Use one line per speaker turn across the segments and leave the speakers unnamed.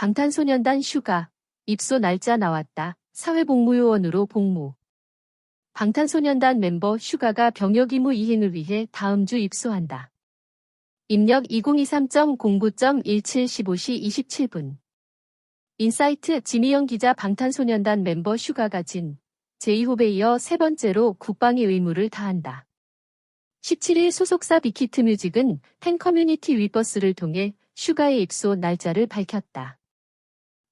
방탄소년단 슈가 입소 날짜 나왔다. 사회복무요원으로 복무. 방탄소년단 멤버 슈가가 병역 의무 이행을 위해 다음 주 입소한다. 입력 2023.09.1715시 27분. 인사이트 지미영 기자 방탄소년단 멤버 슈가가 진 제2호에 이어 세 번째로 국방의 의무를 다한다. 17일 소속사 빅히트 뮤직은 팬 커뮤니티 위버스를 통해 슈가의 입소 날짜를 밝혔다.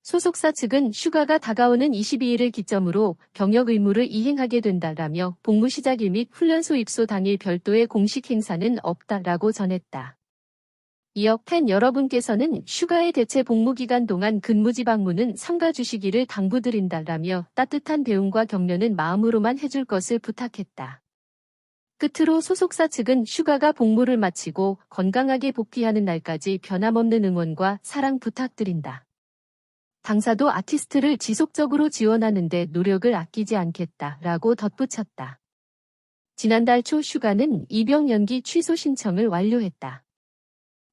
소속사 측은 슈가가 다가오는 22일을 기점으로 병역 의무를 이행하게 된다라며 복무 시작일 및 훈련소 입소 당일 별도의 공식 행사는 없다라고 전했다. 이어 팬 여러분께서는 슈가의 대체 복무 기간 동안 근무지 방문은 삼가 주시기를 당부드린다라며 따뜻한 대응과 격려는 마음으로만 해줄 것을 부탁했다. 끝으로 소속사 측은 슈가가 복무를 마치고 건강하게 복귀하는 날까지 변함없는 응원과 사랑 부탁드린다. 당사도 아티스트를 지속적으로 지원하는데 노력을 아끼지 않겠다라고 덧붙였다. 지난달 초 슈가는 입영 연기 취소 신청을 완료했다.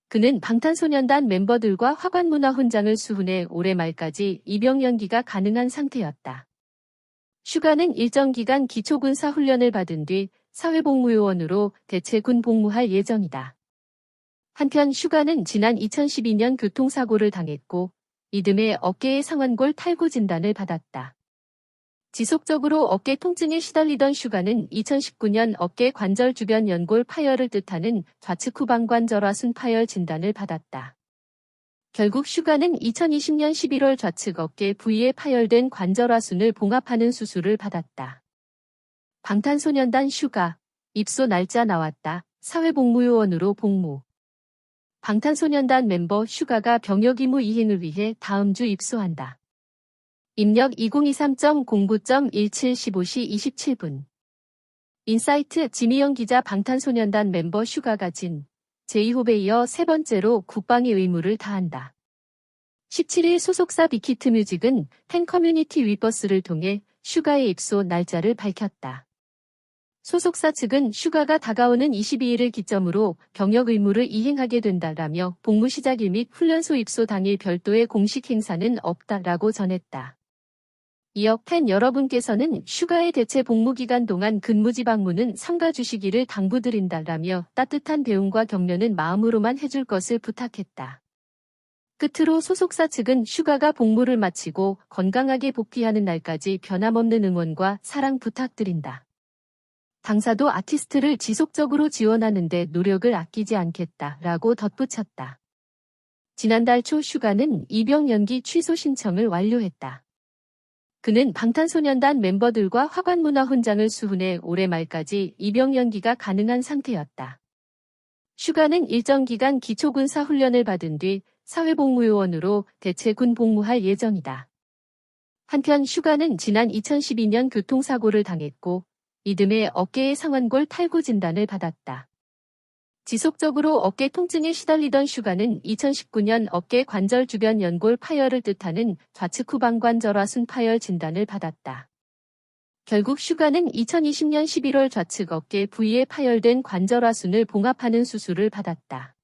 그는 방탄소년단 멤버들과 화관문화 훈장을 수훈해 올해 말까지 입영 연기가 가능한 상태였다. 슈가는 일정 기간 기초군사 훈련을 받은 뒤 사회복무요원으로 대체군 복무할 예정이다. 한편 슈가는 지난 2012년 교통사고를 당했고 이듬해 어깨의 상완골 탈구 진단을 받았다. 지속적으로 어깨 통증에 시달리던 슈가는 2019년 어깨 관절 주변 연골 파열을 뜻하는 좌측 후방관절화순 파열 진단을 받았다. 결국 슈가는 2020년 11월 좌측 어깨 부위에 파열된 관절화순을 봉합하는 수술을 받았다. 방탄소년단 슈가 입소 날짜 나왔다. 사회복무요원으로 복무. 방탄소년단 멤버 슈가가 병역 의무 이행을 위해 다음 주 입소한다. 입력 2023.09.1715시 27분. 인사이트 지미영 기자 방탄소년단 멤버 슈가가 진 제2호에 이어 세 번째로 국방의 의무를 다한다. 17일 소속사 빅히트 뮤직은 팬 커뮤니티 위버스를 통해 슈가의 입소 날짜를 밝혔다. 소속사 측은 슈가가 다가오는 22일을 기점으로 병역 의무를 이행하게 된다라며 복무 시작일 및 훈련소 입소 당일 별도의 공식 행사는 없다라고 전했다. 이어 팬 여러분께서는 슈가의 대체 복무 기간 동안 근무지 방문은 삼가 주시기를 당부드린다라며 따뜻한 대응과 격려는 마음으로만 해줄 것을 부탁했다. 끝으로 소속사 측은 슈가가 복무를 마치고 건강하게 복귀하는 날까지 변함없는 응원과 사랑 부탁드린다. 당사도 아티스트를 지속적으로 지원하는데 노력을 아끼지 않겠다라고 덧붙였다. 지난달 초 슈가는 입영 연기 취소 신청을 완료했다. 그는 방탄소년단 멤버들과 화관문화 훈장을 수훈해 올해 말까지 입영 연기가 가능한 상태였다. 슈가는 일정 기간 기초군사 훈련을 받은 뒤 사회복무요원으로 대체 군 복무할 예정이다. 한편 슈가는 지난 2012년 교통사고를 당했고 이듬해 어깨의 상완골 탈구 진단을 받았다. 지속적으로 어깨 통증에 시달리던 슈가는 2019년 어깨 관절 주변 연골 파열을 뜻하는 좌측 후방관절화순 파열 진단을 받았다. 결국 슈가는 2020년 11월 좌측 어깨 부위에 파열된 관절화순을 봉합하는 수술을 받았다.